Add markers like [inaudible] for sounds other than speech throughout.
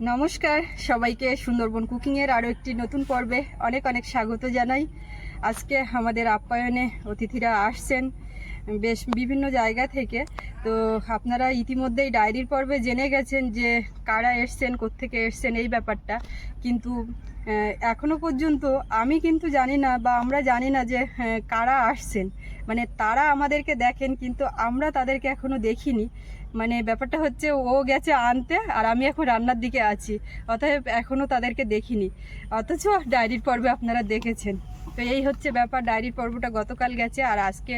নমস্কার সবাইকে সুন্দরবন কুকিংয়ের আরও একটি নতুন পর্বে অনেক অনেক স্বাগত জানাই। আজকে আমাদের আপ্যায়নে অতিথিরা আসছেন বেশ বিভিন্ন জায়গা থেকে। তো আপনারা ইতিমধ্যেই ডায়েরির পর্বে জেনে গেছেন যে কারা এসছেন কোত্থেকে এসছেন এই ব্যাপারটা। কিন্তু আহ, এখনও পর্যন্ত আমি কিন্তু জানি না বা আমরা জানি না যে কারা আসছেন। মানে তারা আমাদেরকে দেখেন কিন্তু আমরা তাদেরকে এখনও দেখিনি। মানে ব্যাপারটা হচ্ছে ও গেছে আনতে আর আমি এখন রান্নার দিকে আছি। অতএব এখনও তাদেরকে দেখিনি। অথচ ডায়েরির পর্বে আপনারা দেখেছেন। তো এই হচ্ছে ব্যাপার, ডায়েরির পর্বটা গতকাল গেছে আর আজকে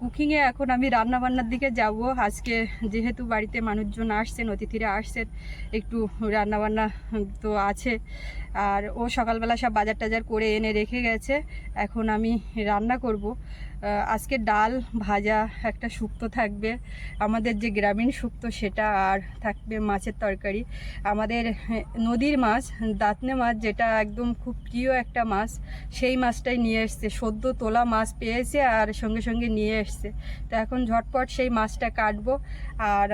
কুকিংয়ে এখন আমি রান্না বান্নার দিকে যাব। আজকে যেহেতু বাড়িতে মানুষজন আসছেন, অতিথিরা আসছেন, একটু রান্নাবান্না তো আছে। আর ও সকালবেলা সব বাজার টাজার করে এনে রেখে গেছে। এখন আমি রান্না করব। আজকে ডাল ভাজা, একটা শুক্তো থাকবে। আমাদের যে গ্রামীণ শুক্তো সেটা আর থাকবে মাছের তরকারি। আমাদের নদীর মাছ, দাঁতনে মাছ যেটা একদম খুব প্রিয় একটা মাছ, সেই মাছটাই নিয়ে এসছে। সদ্য তোলা মাছ পেয়েছে আর সঙ্গে সঙ্গে নিয়ে এসছে। তো এখন ঝটপট সেই মাছটা কাটবো আর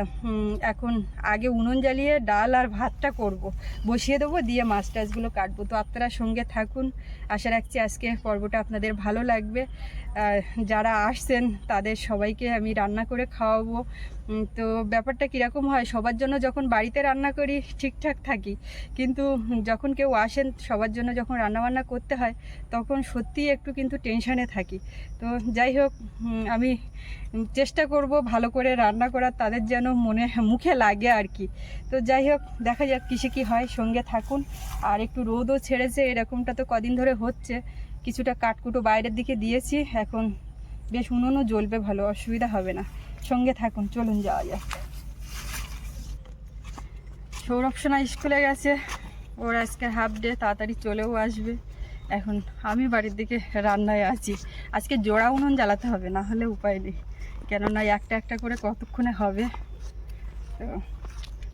এখন আগে উনুন জ্বালিয়ে ডাল আর ভাতটা করব। বসিয়ে দেবো, দিয়ে মাছ টাছগুলো কাটবো। তো আপনারা সঙ্গে থাকুন। আশা রাখছি আজকে পর্বটা আপনাদের ভালো লাগবে। যারা আসছেন, তাদের সবাইকে আমি রান্না করে খাওয়াবো। তো ব্যাপারটা কীরকম হয়, সবার জন্য যখন বাড়িতে রান্না করি, ঠিকঠাক থাকি। কিন্তু যখন কেউ আসেন, সবার জন্য যখন রান্নাবান্না করতে হয়, তখন সত্যিই একটু কিন্তু টেনশানে থাকি। তো যাই হোক আমি চেষ্টা করব ভালো করে রান্না করার, তাদের যেন মনে, মুখে লাগে আর কি। তো যাই হোক, দেখা যাক কিসে কি হয়, সঙ্গে থাকুন। আর একটু রোদও ছেড়েছে, এরকমটা তো কদিন ধরে হচ্ছে। কিছুটা কাঠকুটো বাইরের দিকে দিয়েছি, এখন বেশ উনুনও জ্বলবে ভালো, অসুবিধা হবে না। সঙ্গে থাকুন, চলুন যাওয়া যাক। সৌরভ সোনা স্কুলে গেছে, ওর আজকে হাফ ডে তাড়াতাড়ি চলেও আসবে। এখন আমি বাড়ির দিকে রান্নায় আছি। আজকে জোড়া উনুন জ্বালাতে হবে, না হলে উপায় নেই। কেননা একটা একটা করে কতক্ষণে হবে? তো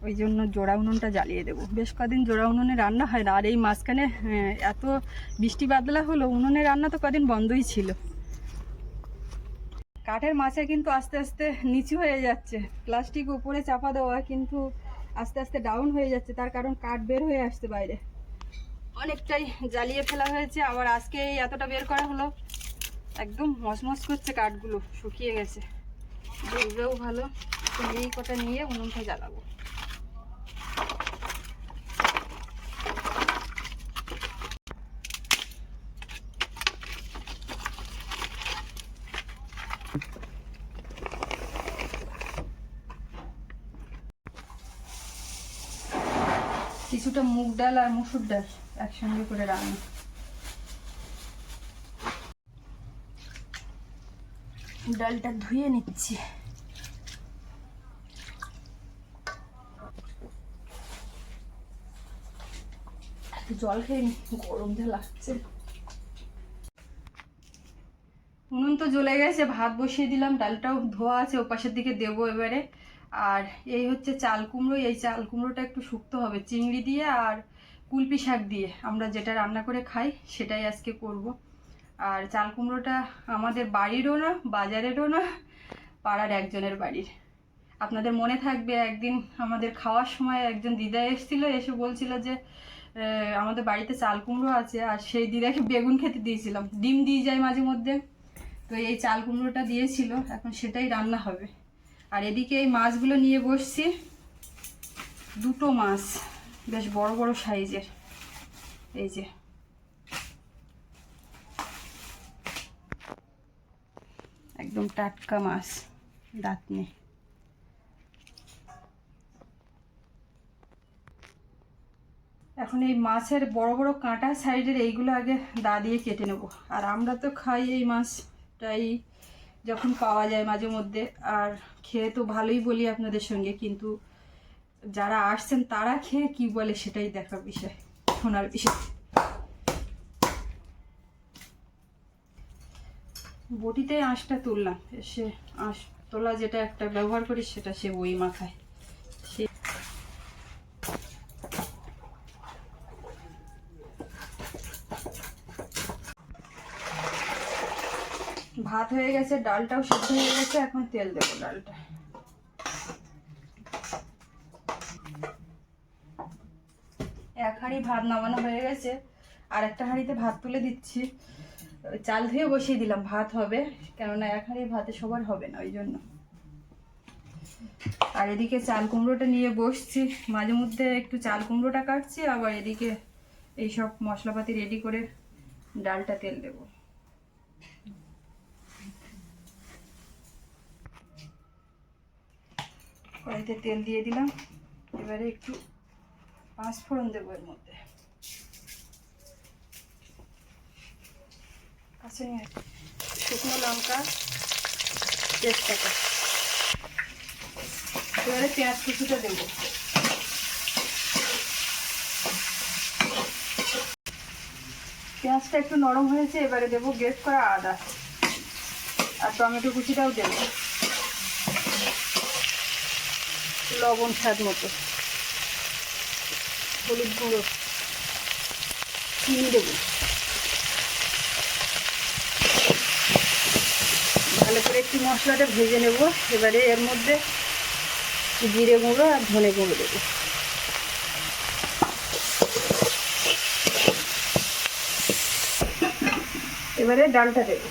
ওই জন্য জোড়া উনুনটা জ্বালিয়ে দেবো। বেশ কদিন জোড়া উনুনে রান্না হয় না, আর এই মাঝখানে এত বৃষ্টি বাদলা হলো, উনুনে রান্না তো কদিন বন্ধই ছিল। কাঠের মাছে কিন্তু আস্তে আস্তে নিচু হয়ে যাচ্ছে, প্লাস্টিক উপরে চাপা দেওয়া কিন্তু আস্তে আস্তে ডাউন হয়ে যাচ্ছে, তার কারণ কাঠ বের হয়ে আসছে বাইরে। অনেকটাই জ্বালিয়ে ফেলা হয়েছে, আবার আজকে এই এতটা বের করা হলো, একদম মসমস করছে কাঠগুলো, শুকিয়ে গেছে। জ্বলবেও ভালো এই কটা নিয়ে উনুনটা জ্বালাবো। কিছুটা মুগ ডাল আর মুসুর ডাল একসঙ্গে করে রান্না। ডালটা ধুয়ে নিচ্ছি। জল খেয়ে গরম যা লাগছে। উনুন তো জ্বলে গেছে, ভাত বসিয়ে দিলাম, ডালটাও ধোয়া আছে, ওপাশের দিকে দেবো এবারে। আর এই হচ্ছে চাল কুমড়ো, এই চাল কুমড়োটা একটু শুক্ত হবে, চিংড়ি দিয়ে আর কুলপি শাক দিয়ে। আমরা যেটা রান্না করে খাই সেটাই আজকে করব। আর চাল কুমড়োটা আমাদের বাড়িরও না, বাজারেরও না, পাড়ার একজনের বাড়ির। আপনাদের মনে থাকবে একদিন আমাদের খাওয়ার সময় একজন দিদা এসেছিল, এসে বলছিল যে আমাদের বাড়িতে চাল কুমড়ো আছে। আর সেই দিদাকে বেগুন খেতে দিয়েছিলাম। ডিম দিয়ে যায় মাঝে মধ্যে। তো এই চাল কুমড়োটা দিয়েছিল, এখন সেটাই রান্না হবে। আর এদিকে এই মাছগুলো নিয়ে বসছি। দুটো মাছ, বেশ বড় বড় সাইজের। এই যে। একদম টাটকা মাছ দাঁত নেই এখন এই মাছের বড় বড় কাঁটা সাইডের এইগুলো আগে দা দিয়ে কেটে নেব। আর আমরা তো খাই এই মাছটাই যখন পাওয়া যায় মাঝে মধ্যে। আর খেয়ে তো ভালোই বলি আপনাদের সঙ্গে, কিন্তু যারা আসছেন তারা খেয়ে কি বলে সেটাই দেখার বিষয়, শোনার বিষয়। বটিতে আঁশটা তুললাম, সে আঁশ তোলা যেটা একটা ব্যবহার করি সেটা সে বই মাখায় সে ভাত হয়ে গেছে, ডালটাও সিদ্ধ হয়ে গেছে, এখন তেল দেবো ডালটা। এক হাঁড়ি ভাত নামানো হয়ে গেছে, আর একটা হাঁড়িতে ভাত তুলে দিচ্ছি। চাল ধুয়ে বসিয়ে দিলাম, ভাত হবে, কেননা এক হাঁড়ি ভাতে সবার হবে না, ওই জন্য। আর এদিকে চাল কুমড়োটা নিয়ে বসছি, মাঝে মধ্যে একটু চাল কুমড়োটা কাটছি, আবার এদিকে এইসব মশলাপাতি রেডি করে ডালটা তেল দেবো। কড়াইতে তেল দিয়ে দিলাম। এবারে একটু পাঁচ ফোড়ন দেবো এর মধ্যে। কাছে নিয়ে শুকনো লঙ্কা তেজপাতা এবারে পেঁয়াজ কুচিটা দেবো। পেঁয়াজটা একটু নরম হয়েছে, এবারে দেবো গ্রেট করা আদা। আর টমেটো কুচিটাও দেবো। লবণ স্বাদ মতো। হলুদ গুঁড়ো। চিনি দেবো। ভালো করে একটু মশলাটা ভেজে নেব। এবারে এর মধ্যে জিরে গুঁড়ো আর ধনে গুঁড়ো দেবো। এবারে ডালটা দেবো।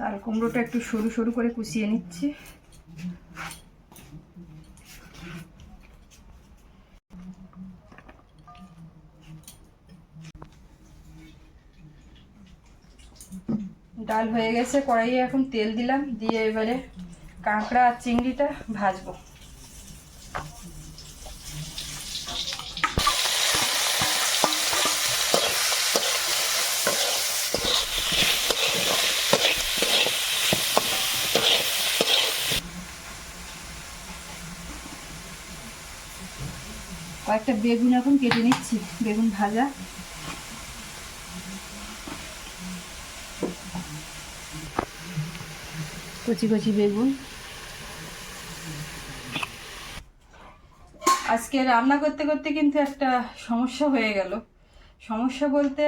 চাল কুমড়োটা একটু সরু সরু করে কুচিয়ে নিচ্ছি। ডাল হয়ে গেছে, কড়াইয়ে এখন তেল দিলাম, দিয়ে এবারে কাঁকড়া আর চিংড়িটা ভাজবো। কয়েকটা বেগুন এখন কেটে নিচ্ছি, বেগুন ভাজা। কচি কচি বেগুন। আজকে রান্না করতে করতে কিন্তু একটা সমস্যা হয়ে গেল। সমস্যা বলতে,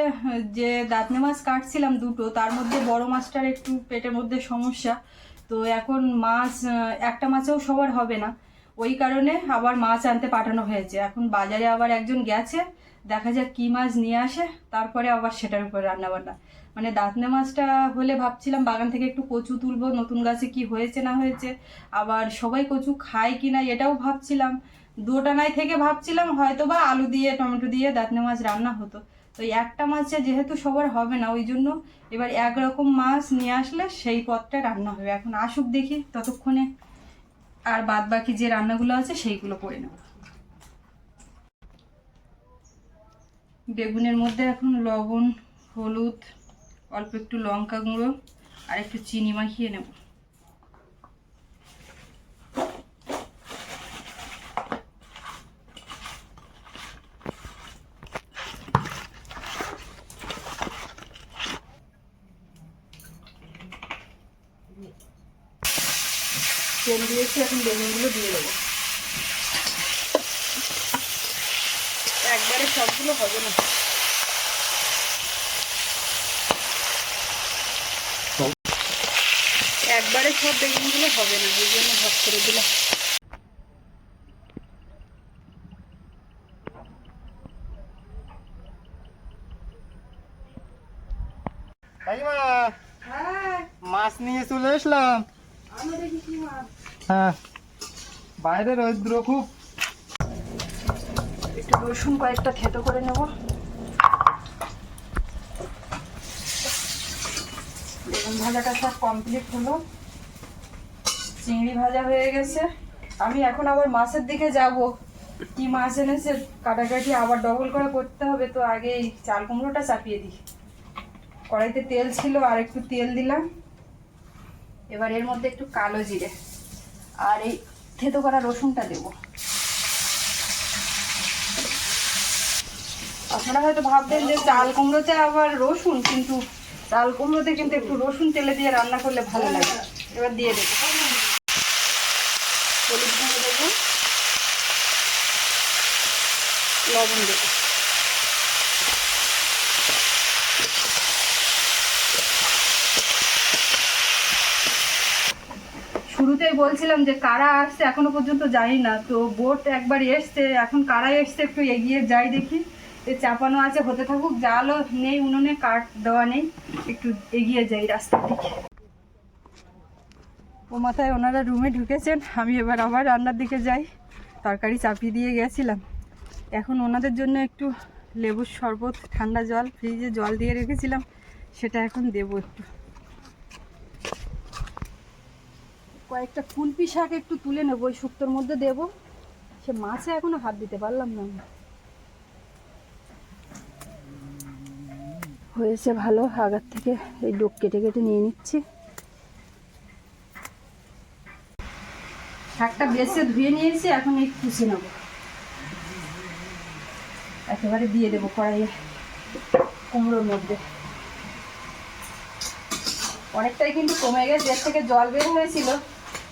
যে দাঁতনে মাছ কাটছিলাম দুটো, তার মধ্যে বড় মাছটার একটু পেটের মধ্যে সমস্যা। তো এখন মাছ, একটা মাছেও সবার হবে না। ওই কারণে আবার মাছ আনতে পাঠানো হয়েছে। এখন বাজারে আবার একজন গেছে, দেখা যাক কি মাছ নিয়ে আসে, তারপরে আবার সেটার উপর রান্না বান্না মানে দাঁতনে মাছটা হলে ভাবছিলাম বাগান থেকে একটু কচু তুলবো, নতুন গাছে কি হয়েছে না হয়েছে, আবার সবাই কচু খায় কি না এটাও ভাবছিলাম। দুটানায় থেকে ভাবছিলাম হয়তো বা আলু দিয়ে, টমেটো দিয়ে দাঁতনে মাছ রান্না হতো। তো একটা মাছে যেহেতু সবার হবে না, ওই জন্য এবার একরকম মাছ নিয়ে আসলে সেই পদটা রান্না হবে। এখন আসুক দেখি ততক্ষণে আর বাদ বাকি যে রান্নাগুলো আছে সেইগুলো করে নেব। বেগুনের মধ্যে এখন লবণ, হলুদ, অল্প একটু লঙ্কা গুঁড়ো আর একটু চিনি মাখিয়ে নেব তেল দিয়েছি এখন বেগুনগুলো দিয়ে দেবো। একবারে সবগুলো হবে না। একবারে সব বেগুনগুলো হবে না ওই জন্য ভাগ করে দিলাম। হ্যাঁ। মাছ নিয়ে চলে মাছ। হ্যাঁ। বাইরে রৌদ্র খুব। একটু রসুন কয়েকটা থেতো করে নেব। বেগুন ভাজাটা সব কমপ্লিট হলো। চিংড়ি ভাজা হয়ে গেছে। আমি এখন আবার মাছের দিকে যাব। কি মাছ এনেছে কাটাকাটি আবার ডবল করে করতে হবে, তো আগে এই চাল কুমড়োটা চাপিয়ে দিই। কড়াইতে তেল ছিল আর একটু তেল দিলাম। এবার এর মধ্যে একটু কালো জিরে। আর এই থেতো করা রসুনটা দেবো। আপনারা হয়তো ভাববেন যে চাল কুমড়োতে আবার রসুন, কিন্তু চাল কুমড়োতে কিন্তু একটু রসুন তেলে দিয়ে রান্না করলে ভালো লাগে। এবার দিয়ে দেবো। হলুদ গুঁড়ো দেবো। লবণ দেবো। বলছিলাম যে কারা আসছে? এখনও পর্যন্ত জানি না। তো বোট একবার এসছে, এখন কারা এসছে একটু এগিয়ে যাই দেখি। এ চাপানো আছে, হতে থাকুক, জালও নেই, উনুনে কাঠ দেওয়া নেই। একটু এগিয়ে যাই রাস্তার দিকে। ও মাথায় ওনারা রুমে ঢুকেছেন, আমি এবার আবার রান্নার দিকে যাই। তরকারি চাপিয়ে দিয়ে গেছিলাম। এখন ওনাদের জন্য একটু লেবুর শরবত, ঠান্ডা জল, ফ্রিজে জল দিয়ে রেখেছিলাম। সেটা এখন দেবো একটু। কয়েকটা কুলপি শাক একটু তুলে নেব, ওই শুক্তোর মধ্যে দেবো। সে মাছে এখনও হাত দিতে পারলাম না। হয়েছে ভালো, আগার থেকে এই ডোক কেটে কেটে নিয়ে নিচ্ছি। শাকটা বেছে ধুয়ে নিয়েছি, এখন এই কুচি নেব। একেবারে দিয়ে দেবো কড়াইয়ে কুমড়োর মধ্যে। অনেকটাই কিন্তু কমে গেছে, এর থেকে জল বের হয়েছিল।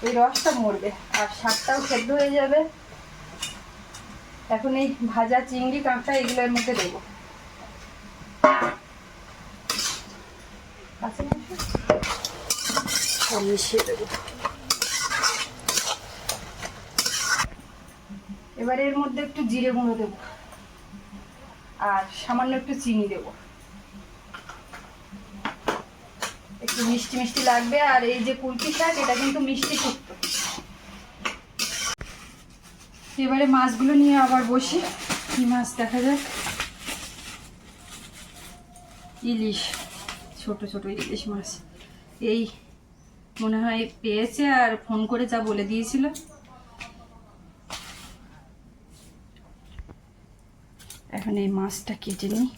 এই রসটা মরবে আর শাকটাও সেদ্ধ হয়ে যাবে। এখন এই ভাজা চিংড়ি কাঁকড়া এগুলোর মধ্যে দেবো। মিশিয়ে দেবো। এবার এর মধ্যে একটু জিরে গুঁড়ো দেবো আর সামান্য একটু চিনি দেবো। একটু মিষ্টি মিষ্টি লাগবে, আর এই যে কুলপি শাক, এটা কিন্তু মিষ্টি শুক্তো এবারে মাছগুলো নিয়ে আবার বসি, কি মাছ দেখা যাক। ইলিশ, ছোট ছোট ইলিশ মাছ। এই, মনে হয় পেয়েছে আর ফোন করে যা বলে দিয়েছিল। এখন এই মাছটা কেটে নিই।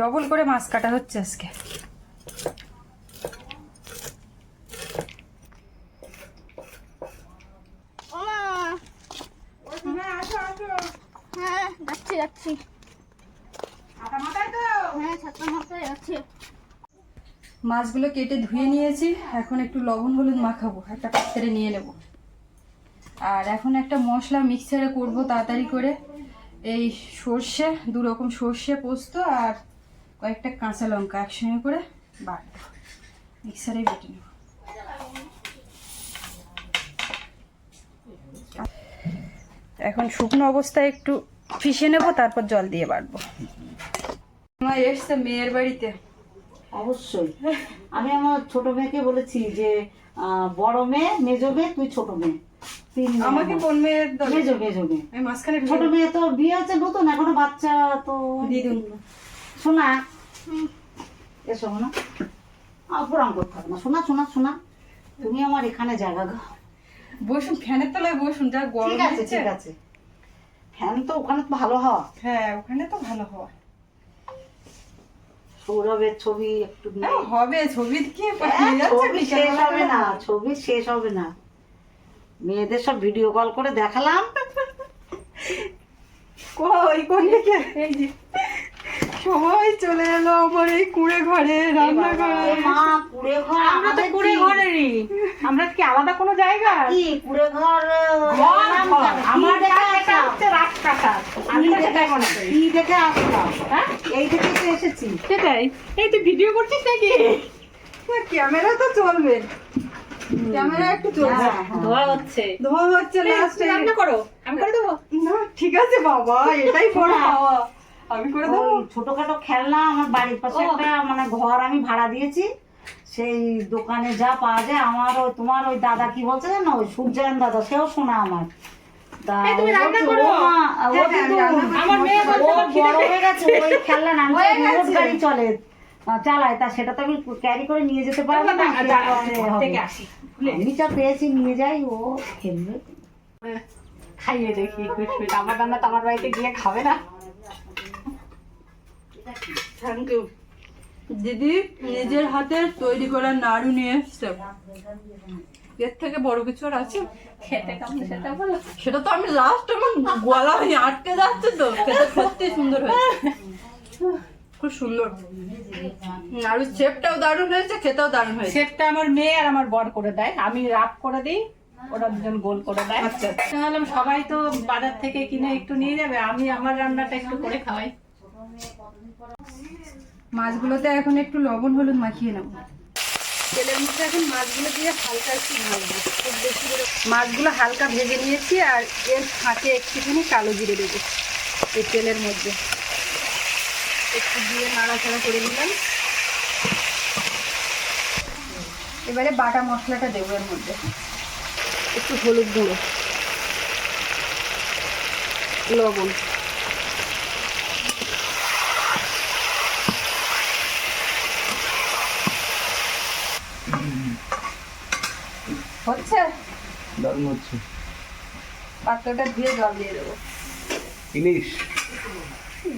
ডবল করে মাছ কাটা হচ্ছে আজকে। হ্যাঁ যাচ্ছি হ্যাঁ যাচ্ছে মাছগুলো কেটে ধুয়ে নিয়েছি। এখন একটু লবণ হলুদ মাখাবো একটা পাত্রে নিয়ে নেব। আর এখন একটা মশলা মিক্সারে করব তাড়াতাড়ি করে। এই সর্ষে দু রকম সর্ষে পোস্ত আর কয়েকটা কাঁচা লঙ্কা একসঙ্গে করে বাটবো মিক্সারে বেটে নেব। এখন শুকনো অবস্থায় একটু পিষে নেব তারপর জল দিয়ে বাটবো মা এসছে মেয়ের বাড়িতে। অবশ্যই। আমি আমার ছোট মেয়েকে বলেছি যে বড় মেয়ে মেজো মেয়ে তুই ছোট মেয়ে। আমাকে আমার। কোন মেয়ের মেজো মেজো মেয়ে। মাঝখানে ছোট মেয়ে তো বিয়ে হচ্ছে নতুন এখনও বাচ্চা তো দিদুন। শোনা এসো না। আর প্রণাম করতে হবে না। শোনা শোনা শোনা তুমি আমার এখানে জায়গা দাও। বসুন ফ্যানের তলায় বসুন যা গরম ঠিক আছে ঠিক আছে। ফ্যান তো ওখানে তো ভালো হওয়া। হ্যাঁ ওখানে তো ভালো হওয়া। সৌরভের ছবি একটু হ্যাঁ, হবে ছবি কি হ্যাঁ, ছবি শেষ হবে না ছবি শেষ হবে না। মেয়েদের সব ভিডিও কল করে দেখালাম। কই কোন দিকে? সবাই চলে এলো আমার এই কুড়ে ঘরে রান্না করে মা কুড়ে ঘর আমরা তো কুড়ে ঘরেরই। আমরা কি আলাদা কোনো জায়গা? কি কুড়ে ঘর ঘর, ঘর। আমার এটা? হচ্ছে রাজপ্রাসাদ। আমি তো সেটাই মনে করি কি দেখে আসলাম? হ্যাঁ? এই দেখে তো এসেছি। সেটাই। এই তুই ভিডিও করছিস নাকি? ক্যামেরা তো চলবে। ক্যামেরা একটু চলবে। হ্যাঁ, হ্যাঁ। ধোয়া হচ্ছে। ধোয়া হচ্ছে লাস্ট রান্না করো। আমি করে দেবো? না ঠিক আছে বাবা এটাই বড় পাওয়া আমি করে দেবো? ছোটখাটো খেলনা আমার বাড়ির পাশে একটা মানে ঘর আমি ভাড়া দিয়েছি। সেই দোকানে যা পাওয়া যায় আমার ওই তোমার ওই দাদা কি বলছে জানো? ওই সূর্যায়ন দাদা সেও শোনা আমার। হ্যাঁ, হ্যাঁ, হয়ে হয়ে চলে। চালায় তা সেটা তো আমি ক্যারি করে নিয়ে যেতে পারব না আমি যা পেয়েছি নিয়ে যাই ও খেলবে। খাইয়ে দেখি আমার রান্না তো আমার বাড়িতে গিয়ে খাবে না। থ্যাংক ইউ দিদি নিজের হাতে তৈরি করা নাড়ু নিয়ে এসছে। এর থেকে বড় কিছু আর আছে? সেটা তো আমি লাস্ট আমার গলা হয়ে আটকে যাচ্ছে তো। সেটা সত্যি সুন্দর হয়েছে। খুব সুন্দর। নাড়ুর শেপটাও দারুণ হয়েছে খেতেও দারুণ হয়েছে। সেটটা আমার মেয়ে আর আমার বর করে দেয়। আমি রাফ করে দিই ওরা দুজন গোল করে দেয়। আচ্ছা। তাহলে সবাই তো বাজার থেকে কিনে একটু নিয়ে যাবে আমি আমার রান্নাটা একটু করে খাওয়াই। মাছগুলোতে এখন একটু লবণ হলুদ মাখিয়ে নেব। তেলের মধ্যে এখন মাছগুলো দিয়ে হালকা একটু ভাজবো খুব বেশি করে মাছগুলো হালকা ভেজে নিয়েছি আর এর ফাঁকে একটুখানি কালো জিরে দেবো এই তেলের মধ্যে। একটু দিয়ে নাড়াচাড়া করে নিলাম। এবারে বাটা মশলাটা দেবো এর মধ্যে। একটু হলুদ গুঁড়ো। লবণ। হচ্ছে? দারুণ হচ্ছে। পাত্রটা ধুয়ে জল দিয়ে দেবো। ইলিশ।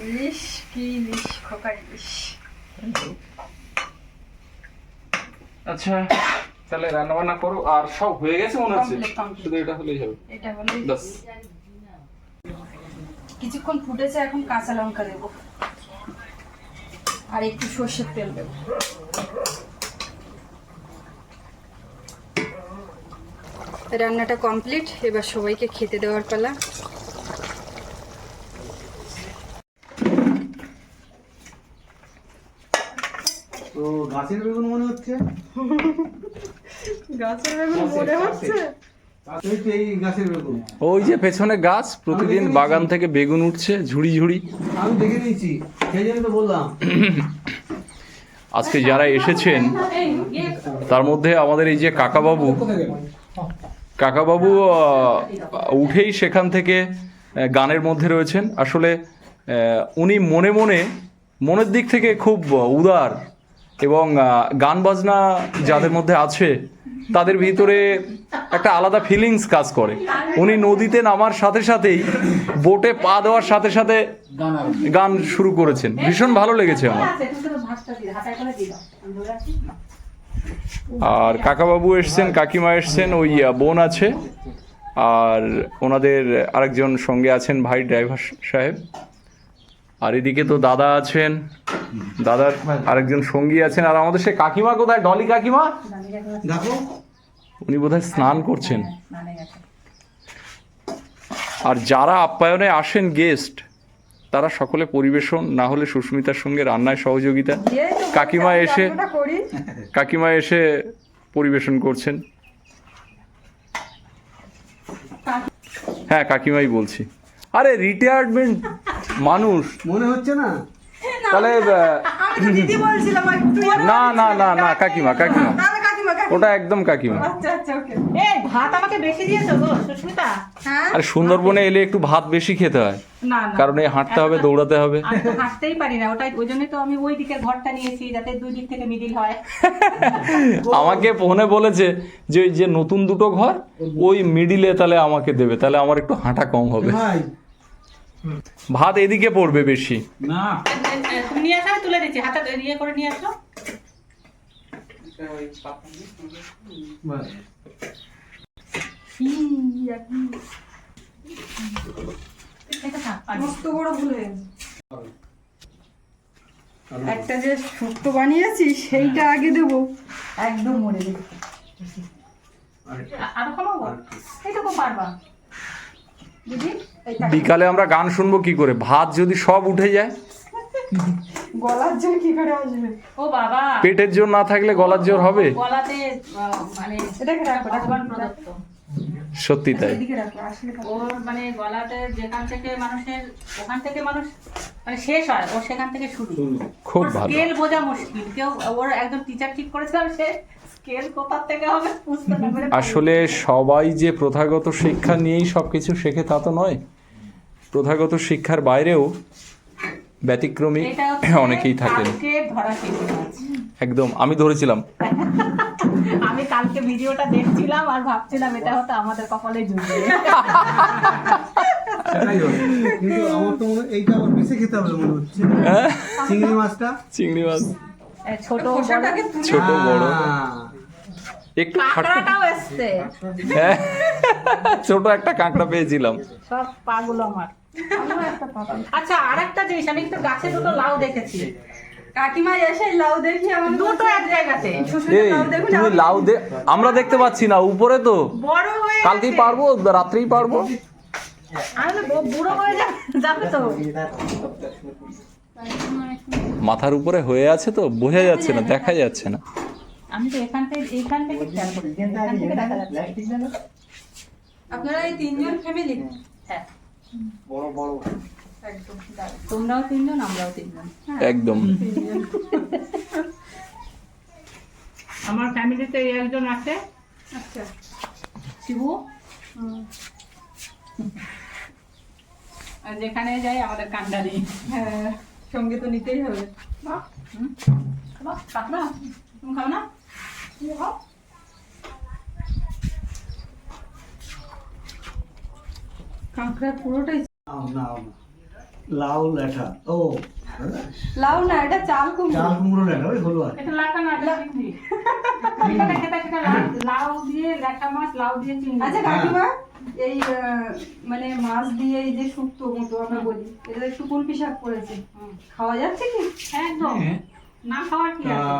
ইলিশ? কি ইলিশ? খোকা ইলিশ। আচ্ছা তাহলে রান্না বান্না করো আর সব হয়ে গেছে মনে হচ্ছে. শুধু এটা হলেই হবে। এটা হলো বাস কিছুক্ষণ ফুটেছে এখন কাঁচা লঙ্কা দেবো। আর একটু সর্ষের তেল দেবো। রান্নাটা কমপ্লিট এবার সবাইকে খেতে দেওয়ার পালা। তো গাছের বেগুন মনে হচ্ছে? [laughs] গাছের বেগুন মনে হচ্ছে? এই তো এই গাছের বেগুন। ওই যে পেছনে গাছ প্রতিদিন বাগান থেকে বেগুন উঠছে ঝুড়ি ঝুড়ি। আমি দেখে নিয়েছি সেই জন্য তো বললাম। আজকে যারা এসেছেন তার মধ্যে আমাদের এই যে কাকাবাবু কাকাবাবু উঠেই সেখান থেকে গানের মধ্যে রয়েছেন। আসলে উনি মনে মনে, মনের দিক থেকে খুব উদার এবং গান বাজনা যাদের মধ্যে আছে, তাদের ভিতরে একটা আলাদা ফিলিংস কাজ করে। উনি নদীতে নামার সাথে সাথেই, বোটে পা দেওয়ার সাথে সাথে গান শুরু করেছেন। ভীষণ ভালো লেগেছে আমার। আর কাকাবাবু এসছেন কাকিমা এসছেন ওই বোন আছে। আর ওনাদের আরেকজন সঙ্গে আছেন ভাই ড্রাইভার সাহেব। আর এদিকে তো দাদা আছেন দাদার আরেকজন সঙ্গী আছেন। আর আমাদের সে কাকিমা কোথায়? ডলি কাকিমা? দেখো। উনি বোধহয় স্নান করছেন। আর যারা আপ্যায়নে আসেন গেস্ট তারা সকলে পরিবেশন না হলে সুস্মিতার সঙ্গে রান্নায় সহযোগিতা। কাকিমা এসে কাকিমা এসে পরিবেশন করছেন। হ্যাঁ কাকিমাই বলছি। আরে রিটায়ারমেন্ট মানুষ। মনে হচ্ছে না? তাহলে না না না না কাকিমা কাকিমা। ওটা একদম কাকিমা। আচ্ছা আচ্ছা ওকে। এই ভাত আমাকে বেশি দিয়েছ গো সুস্মিতা। হ্যাঁ? আর সুন্দরবনে এলে একটু ভাত বেশি খেতে হয়। না না। কারণ এই হাঁটতে হবে দৌড়াতে হবে। আমি তো হাঁটতেই পারি না ওটাই ওই জন্যই তো আমি ওই দিকের ঘরটা নিয়েছি যাতে দুই দিক থেকে মিডিল হয়। [laughs] আমাকে ফোনে বলেছে যে ওই যে নতুন দুটো ঘর ওই মিডিলে তাহলে আমাকে দেবে তাহলে আমার একটু হাঁটা কম হবে। ভাত এদিকে পড়বে বেশি। না। তুমি নিয়ে আসো তুলে দিচ্ছি হাতে ইয়ে করে নিয়ে আসো বাস। এটা থাক, পারব। মস্ত বড় ভুল হয়ে গেছে। একটা যে শুক্তো বানিয়েছি সেইটা আগে দেবো। একদম মরে কাকি- বিকালে আমরা গান শুনব কি করে? ভাত যদি সব উঠে যায়। [laughs] গলার জন্য কি করে আসবে? ও বাবা। পেটের জোর না থাকলে গলার জোর হবে? গলাতে মানে এটাকে রাখো রাখো ভগবান প্রদত্ত। সত্যি তাই। আসলে ওর মানে গলাতে যেখান থেকে মানুষের ওখান থেকে মানুষ মানে শেষ হয় ওর সেখান থেকে শুরু। খুব ভালো। স্কেল বোঝা মুশকিল। কেউ ওর একজন টিচার ঠিক করেছিলাম সে স্কেল কোথা থেকে হবে বুঝতে না পেরে আসলে সবাই যে প্রথাগত শিক্ষা নিয়েই সব কিছু শেখে তা তো নয়। প্রথাগত শিক্ষার বাইরেও ব্যতিক্রমী [laughs] অনেকেই থাকেন। একদম আমি ধরেছিলাম। [laughs] আমি কালকে ভিডিওটা দেখছিলাম আর ভাবছিলাম এটা হয়তো আমাদের কপালে জুড়বে [laughs] সেটাই হবে। কিন্তু আমার তো এইটা আমার বেশি খেতে হবে মনে হচ্ছে। হ্যাঁ? চিংড়ি মাছটা? চিংড়ি মাছ। ছোট খোসাটাকে ছোট বড়। একটু খাটতে কাঁকড়াটাও এসছে। হ্যাঁ। ছোট একটা কাঁকড়া পেয়েছিলাম। সব পাগুলো আমার। আচ্ছা আর একটা জিনিস আমি কিন্তু গাছে দুটো লাউ দেখেছি। কাকিমা এসে লাউ দেখি আমার দুটো এক জায়গাতে। এই লাউ তুমি লাউ দে আমরা দেখতে পাচ্ছি না উপরে তো। বড় হয়ে কালকেই পারব রাত্রেই পারব। আমি বুড়ো হয়ে যাবে যাবে তো। মাথার উপরে হয়ে আছে তো বোঝা যাচ্ছে না দেখা যাচ্ছে না। আমি তো এখান থেকে খেয়াল এখান থেকে আপনারা এই তিনজন ফ্যামিলি হ্যাঁ। বড় বড়। একদম তোমরাও তিনজন আমরাও তিনজন। হ্যাঁ। একদম। আমার ফ্যামিলিতে একজন আছে। আচ্ছা। শিবু। আর যেখানে যাই আমাদের কান্ডা নেই। হ্যাঁ সঙ্গে তো নিতেই হবে। বাহ, কাঁকড়া তুমি খাও না? তুমি খাও? কাঁকড়া পুরোটাই নাও নাও না লাউ লেঠা ও লাউ না এটা চাল কুমড়ো। চাল কুমড়ো লেঠা ওই হলো আর এটা লাটা না এটা খেতে খেতে লাউ- লাউ দিয়ে ল্যাটা মাছ লাউ দিয়ে চিংড়ি। আচ্ছা কাকিমা এই মানে মাছ দিয়ে এই যে শুক্তো মতো আমরা বলি এটা একটু কুলপি শাক করেছে। খাওয়া যাচ্ছে কি? একদম। হ্যাঁ। না খাওয়ার কি আছে?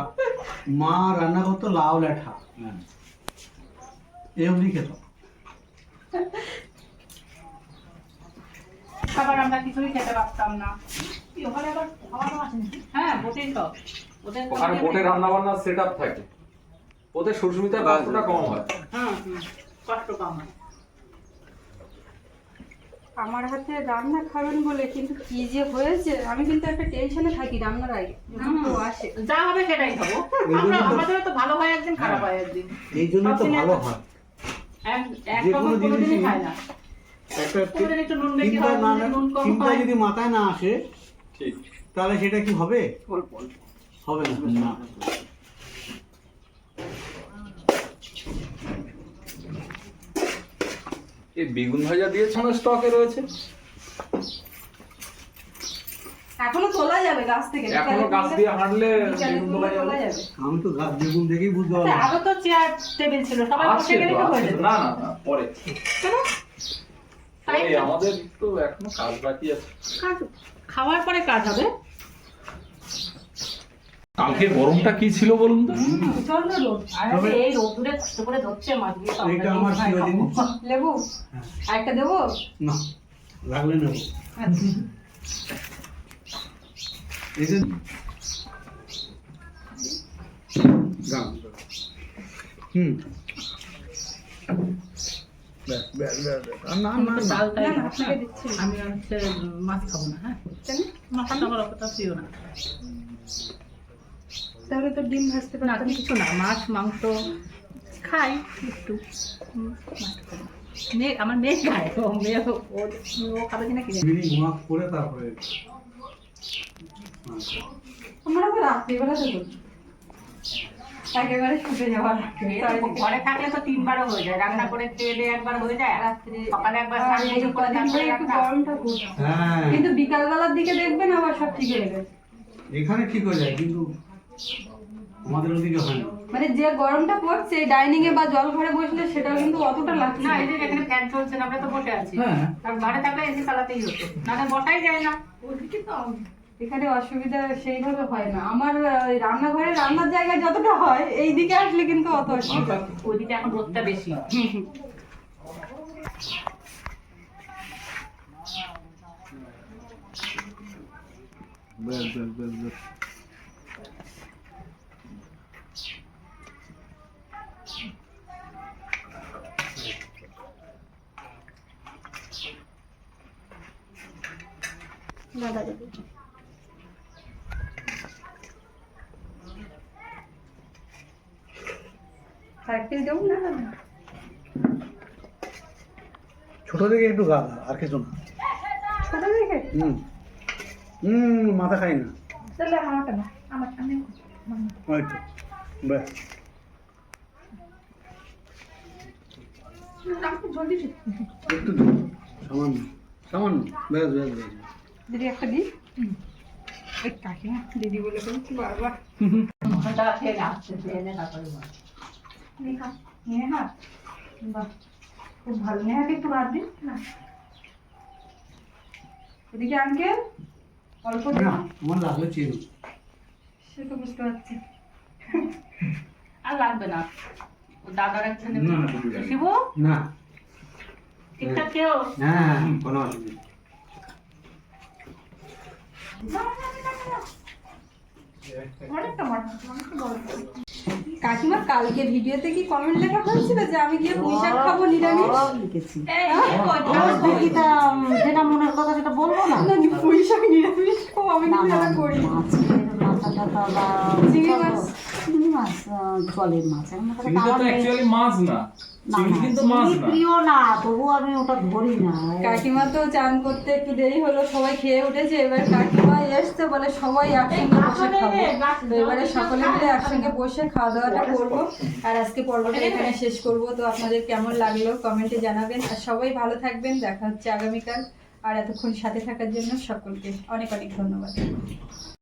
মা রান্না করতো লাউ লেঠা হ্যাঁ। এমনি খেত। খাবার আমরা কিছুই খেতে পারতাম না। ওখানে আবার আছে হ্যাঁ বোটেই সব ওদের তো ওখানে বোটে রান্না বান্নার সেট আপ থাকে। ওদের সুস্মিতার কষ্টটা কম হয়। হ্যাঁ কষ্ট কম হয়। আমার হাতে রান্না খাবেন বলে কিন্তু কি যে হয়েছে আমি কিন্তু একটা টেনশনে থাকি রান্নার আগে। আসে। যা হবে সেটাই খাব। আমরা আমাদের তো ভালো হয় একদিন খারাপ হয়। একদিন। এই জন্য তো ভালো হয়। এক- এক রকম কোনোদিনই খায় না। একটা চিন্তা না যদি মাথায় না আসে ঠিক। তাহলে সেটা কি হবে? হবে না এই বেগুন ভাজা দিয়ে ছানা স্টকে রয়েছে? এখনও তোলা যাবে গাছ থেকে। এখনও গাছ দিয়ে হাঁটলে বেগুন তোলা তোলা যাবে। যাবে। আমি তো গাছ বেগুন দেখেই বুঝতে আচ্ছা, পারলাম। আরও তো চেয়ার টেবিল ছিল সবাই বসে হয়ে আসছে না না না পরে। আমাদের তো এখনও কাজ বাকি আছে। কাজ- খাওয়ার পরে কাজ হবে। কালকে গরমটা কি ছিল বলুন তো? প্রচণ্ড রোদ। আর এই রোদ্দুরে কষ্ট করে ধরছে মাছগুলো তো আমার প্রিয় জিনিস। লেবু? আরেকটা দেবো? না লাগলে নেব। এই যে হুম ব্যাস, ব্যাস, ব্যাস, ব্যাস। আর না, হ্যাঁ। হ্যাঁ কেন? তাহলে তো ডিম ভাজতে না কিছু না মাছ মাংস খাই একটু। মেয়ে আমার মেয়ে খায় ও মেয়ে ও খাবে কিনা কি জানি। মিনি করে তারপরে আমরা রাত্রিবেলা তো একেবারে শুতে যাওয়ার ঘরে থাকলে তো তিনবারও হয়ে যায় রান্না করে খেয়ে একবার হয়ে যায় সকালে একবার একটু গরমটা হ্যাঁ। কিন্তু বিকালবেলার দিকে দেখবেন আবার সব ঠিক হয়ে গেছে এখানে ঠিক হয়ে যায় কিন্তু আমাদের ওদিকে হয় না। মানে যে গরমটা পড়ছে ডাইনিং এ বা জল ঘরে বসলে সেটা কিন্তু অতটা লাগছে না। না এই যে এখানে ফ্যান চলছে না আমরা তো বসে আছি। হ্যাঁ। আর ঘরে থাকলে এসি চালাতেই হতো নাহলে বসাই যায় না। এখানে অসুবিধা সেইভাবে হয় না। আমার রান্নাঘরে রান্নার জায়গায় যতটা হয় এই দিকে আসলে কিন্তু অত অসুবিধা। ওইদিকে এখন রোদটা বেশি। ব্যাস আর পিস দেবো না। ছোট থেকে একটু গা আর কিছু না। ছোট দেখে? হুম। হুম মাথা খাই না। তাহলে আমারটা না আমার আমি ওই তো ব্যাস। একটু সামান্য সামান্য ব্যাস ব্যাস ব্যাস। দিদি একটা দিই? ওই কাকিমা দিদি বলে ফেলছি বারবার। [laughs] ওটা খেয়ে আসছে, খেয়ে তারপরে। নেহা নেহা বাহ খুব ভালো। নেহাকে একটু ভাত দিন। না। এদিকে আঙ্কেল অল্প না আমার লাগলে চিনি সে তো বুঝতে পারছি। আর লাগবে না। দাদার। না, না। শিবু? না। ঠিকঠাক হ্যাঁ কোনো অসুবিধা অনেকটা মনে অনেকটা বড়। কাকিমা কালকে ভিডিওতে কি কমেন্ট লেখা হয়েছিল যে আমি গিয়ে পুঁইশাক খাব নিরামিষ লিখেছি যেটা মনের কথা সেটা বলব না না পুঁই শাক নিরামিষ খাব আমি কিন্তু করি না। মাথা টাথা বা চিংড়ি মাছ? মাছ জলের মাছ। অ্যাকচুয়ালি মাছ না। না, কিন্তু মাছ না। প্রিয় না তবু আমি ওটা ধরি না। কাকিমা তো চান করতে একটু দেরি হলো সবাই খেয়ে উঠেছে এবার কাকিমা এসছে বলে সবাই একসঙ্গে বসে খাব। তো এবারে সকলে মিলে একসঙ্গে বসে খাওয়া দাওয়াটা করব। আর আজকে পর্বটা এখানে শেষ করব। তো আপনাদের কেমন লাগল কমেন্টে জানাবেন। আর সবাই ভালো থাকবেন। দেখা হচ্ছে আগামীকাল। আর এতক্ষণ সাথে থাকার জন্য সকলকে অনেক অনেক ধন্যবাদ।